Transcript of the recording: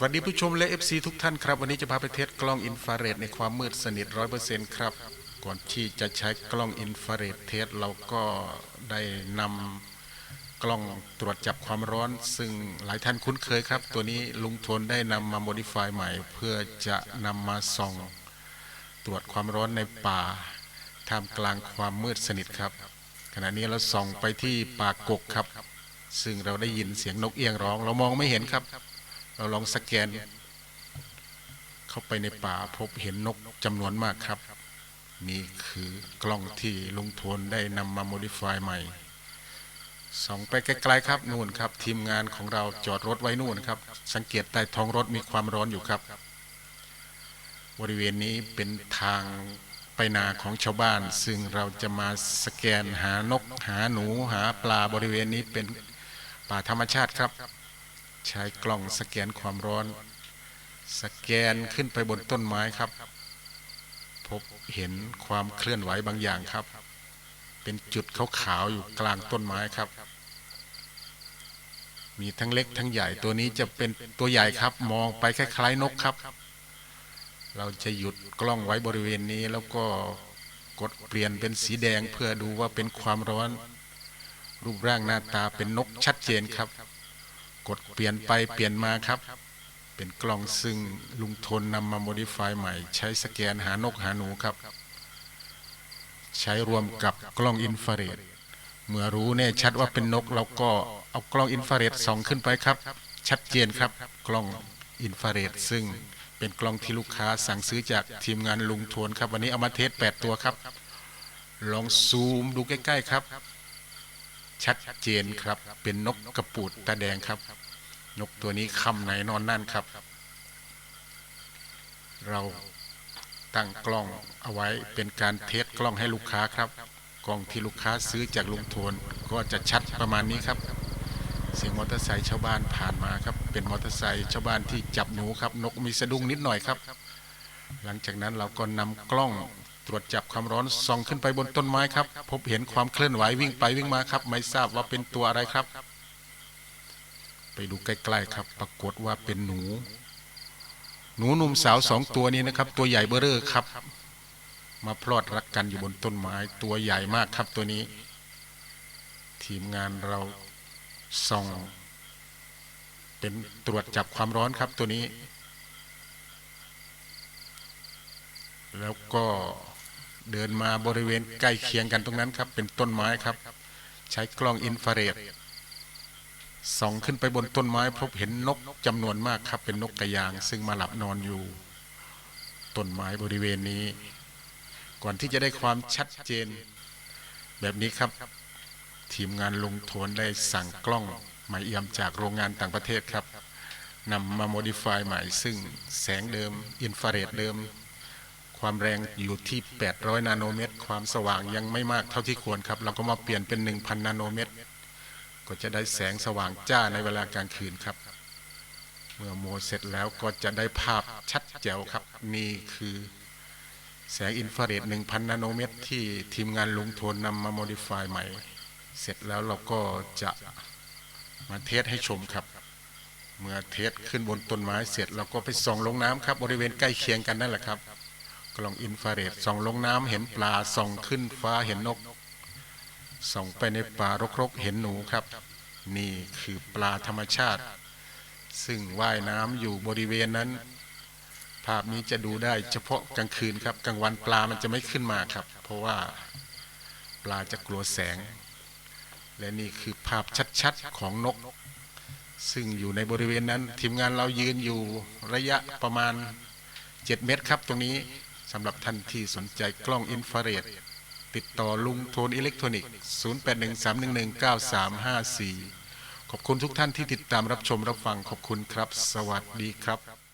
สวัสดีผู้ชมและ FC ทุกท่านครับ วันนี้จะพาไปเทสกล้องอินฟราเรดในความมืดสนิทร้อยเปอร์เซ็นต์ครับ ก่อนที่จะใช้กล้องอินฟราเรดเทสเราก็ได้นำกล้องตรวจจับความร้อน ซึ่งหลายท่านคุ้นเคยครับ ตัวนี้ลุงทนได้นำมาโมดิฟายใหม่ เพื่อจะนำมาส่อง ตรวจความร้อนในป่าท่ามกลางความมืดสนิทครับ ขณะนี้เราส่องไปที่ป่ากกครับ ซึ่งเราได้ยินเสียงนกเอียงร้อง เรามองไม่เห็นครับ เราลองสแกน เข้าไปในป่าพบเห็นนกจำนวนมากครับ นี่คือกล้องที่ลุงโทนได้นำมาโมดิฟายใหม่ส่องไปไกลๆครับนู่นครับ ทีมงานของเราจอดรถไว้นู่นครับ สังเกตใต้ท้องรถมีความร้อนอยู่ครับ บริเวณนี้เป็นทางไปนาของชาวบ้าน ซึ่งเราจะมาสแกนหานกหาหนูหาปลาบริเวณนี้เป็นป่าธรรมชาติครับ ใช้กล้องสแกนความร้อน สแกนขึ้นไปบนต้นไม้ครับ พบเห็นความเคลื่อนไหวบางอย่างครับ เป็นจุดขาวๆอยู่กลางต้นไม้ครับ มีทั้งเล็กทั้งใหญ่ตัวนี้จะเป็นตัวใหญ่ครับ มองไปคล้ายๆนกครับ เราจะหยุดกล้องไว้บริเวณนี้แล้วก็กดเปลี่ยนเป็นสีแดงเพื่อดูว่าเป็นความร้อน รูปร่างหน้าตาเป็นนกชัดเจนครับ กดเปลี่ยนไปเปลี่ยนมาครับ เป็นกล้องซึ่งลุงทนนำมาโมดิฟายใหม่ ใช้สแกนหานกหาหนูครับ ใช้รวมกับกล้องอินฟราเรดเมื่อรู้แน่ชัดว่าเป็นนกเราก็เอากล้องอินฟราเรดส่องขึ้นไปครับ ชัดเจนครับ กล้องอินฟราเรดซึ่งเป็นกล้องที่ลูกค้าสั่งซื้อจากทีมงานลุงทวนครับ วันนี้เอามาเทส8ตัวครับ ลองซูมดูใกล้ ๆ ครับ ชัดเจนครับ เป็นนกกระปูดตาแดงครับ นกตัวนี้คำไหนนอนนั่นครับ เราตั้งกล้องเอาไว้เป็นการเทสกล้องให้ลูกค้าครับ กล้องที่ลูกค้าซื้อจากลุงโทนก็จะชัดประมาณนี้ครับ เสียงมอเตอร์ไซค์ชาวบ้านผ่านมาครับ เป็นมอเตอร์ไซค์ชาวบ้านที่จับหนูครับ นกมีสะดุ้งนิดหน่อยครับ หลังจากนั้นเราก็นำกล้อง ตรวจจับความร้อนส่องขึ้นไปบนต้นไม้ครับ พบเห็นความเคลื่อนไหววิ่งไปวิ่งมาครับ ไม่ทราบว่าเป็นตัวอะไรครับ ไปดูใกล้ๆครับ ปรากฏว่าเป็นหนู หนูหนุ่มสาวสองตัวนี้นะครับ ตัวใหญ่เบ้อเร่อครับ มาพลอดรักกันอยู่บนต้นไม้ ตัวใหญ่มากครับตัวนี้ ทีมงานเราส่อง เป็นตรวจจับความร้อนครับตัวนี้ แล้วก็ เดินมาบริเวณใกล้เคียงกันตรงนั้นครับ เป็นต้นไม้ครับ ใช้กล้องอินฟราเรดส่องขึ้นไปบนต้นไม้พบเห็นนกจำนวนมากครับ เป็นนกกระยาง ซึ่งมาหลับนอนอยู่ต้นไม้บริเวณนี้ ก่อนที่จะได้ความชัดเจน แบบนี้ครับ ทีมงานลงโทนได้สั่งกล้องหม่เอี่ยมจากโรงงานต่างประเทศครับนำมาโมดิฟายใหม่ซึ่งแสงเดิมอินฟราเรดเดิม ความแรงอยู่ที่ 800 นาโนเมตร ความสว่างยังไม่มากเท่าที่ควรครับ เราก็มาเปลี่ยนเป็น 1,000 นาโนเมตร ก็จะได้แสงสว่างจ้าในเวลากลางคืนครับ เมื่อโมเสร็จแล้วก็จะได้ภาพชัดแจ๋วครับ นี่คือแสงอินฟราเรด1,000 นาโนเมตร ที่ทีมงานลุงโทนนำมาโมดิฟายใหม่ เสร็จแล้วเราก็จะมาเทสให้ชมครับ เมื่อเทสขึ้นบนต้นไม้เสร็จเราก็ไปส่องลงน้ำครับ บริเวณใกล้เคียงกันนั่นแหละครับ กล้องอินฟราเรดส่องลงน้ำเห็นปลาส่องขึ้นฟ้าเห็นนก ส่องไปในป่ารกๆเห็นหนูครับ นี่คือปลาธรรมชาติ ซึ่งว่ายน้ำอยู่บริเวณนั้น ภาพนี้จะดูได้เฉพาะกลางคืนครับกลางวันปลามันจะไม่ขึ้นมาครับ เพราะว่าปลาจะกลัวแสง และนี่คือภาพชัดๆของนกซึ่งอยู่ในบริเวณนั้น ทีมงานเรายืนอยู่ระยะประมาณ 7 เมตรครับตรงนี้ สำหรับท่านที่สนใจกล้องอินฟราเรดติดต่อลุงโทนอิเล็กทรอนิกส์ 0813119354 ขอบคุณทุกท่านที่ติดตามรับชมรับฟังขอบคุณครับ สวัสดีครับ